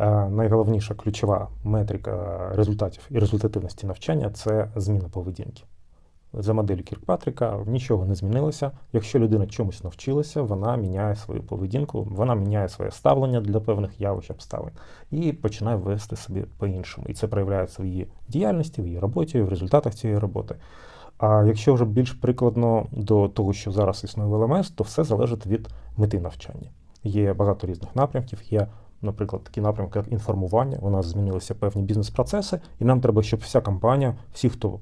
Е, найголовніша ключова метрика результатів і результативності навчання це зміна поведінки. За моделлю Кіркпатріка нічого не змінилося. Якщо людина чомусь навчилася, вона міняє свою поведінку, вона міняє своє ставлення для певних явищ обставин і починає вести собі по-іншому. І це проявляється в її діяльності, в її роботі, в результатах цієї роботи. А якщо вже більш прикладно до того, що зараз існує в ЛМС, то все залежить від мети навчання. Є багато різних напрямків. є наприклад, такі напрямки, як інформування, у нас змінилися певні бізнес-процеси, і нам треба, щоб вся компанія, всі, хто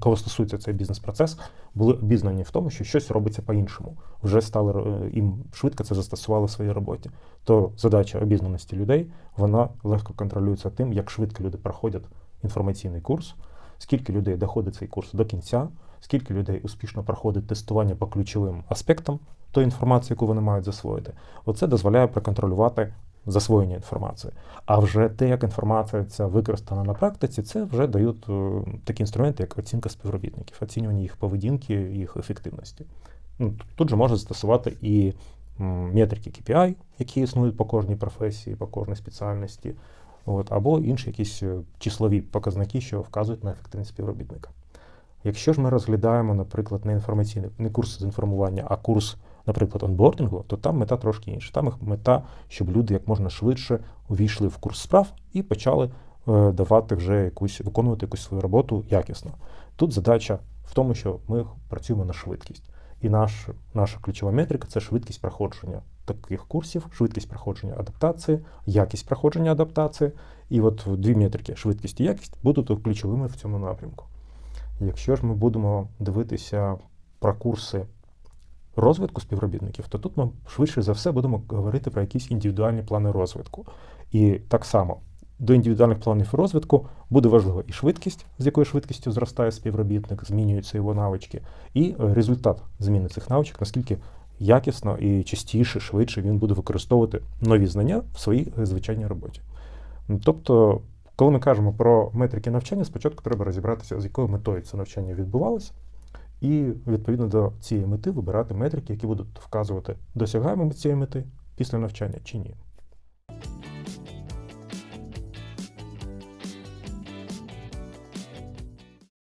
кого стосується цей бізнес-процес, були обізнані в тому, що щось робиться по-іншому. Вже стали е, їм швидко це застосували в своїй роботі. То задача обізнаності людей вона легко контролюється тим, як швидко люди проходять інформаційний курс, скільки людей доходить цей курс до кінця, скільки людей успішно проходить тестування по ключовим аспектам тої інформації, яку вони мають засвоїти. Оце дозволяє проконтролювати засвоєння інформації. А вже те, як інформація ця використана на практиці, це вже дають е, такі інструменти, як оцінка співробітників, оцінювання їх поведінки, їх ефективності. Ну, Тут же можна застосувати і метрики KPI, які існують по кожній професії, по кожній спеціальності, от, або інші якісь е, числові показники, що вказують на ефективність співробітника. Якщо ж ми розглядаємо, наприклад, не інформаційний не курс з інформування, а курс наприклад, онбордингу, то там мета трошки інша. Там мета, щоб люди як можна швидше увійшли в курс справ і почали е, давати вже якусь, виконувати якусь свою роботу якісно. Тут задача в тому, що ми працюємо на швидкість. І наш, наша ключова метрика це швидкість проходження таких курсів, швидкість проходження адаптації, якість проходження адаптації. І от дві метрики швидкість і якість будуть ключовими в цьому напрямку. Якщо ж ми будемо дивитися про курси розвитку співробітників, то тут ми швидше за все будемо говорити про якісь індивідуальні плани розвитку. І так само до індивідуальних планів розвитку буде важлива і швидкість, з якою швидкістю зростає співробітник, змінюються його навички, і результат зміни цих навичок, наскільки якісно і частіше, швидше він буде використовувати нові знання в своїй звичайній роботі. Тобто, коли ми кажемо про метрики навчання, спочатку треба розібратися, з якою метою це навчання відбувалося. І відповідно до цієї мети вибирати метрики, які будуть вказувати, досягаємо ми цієї мети після навчання чи ні.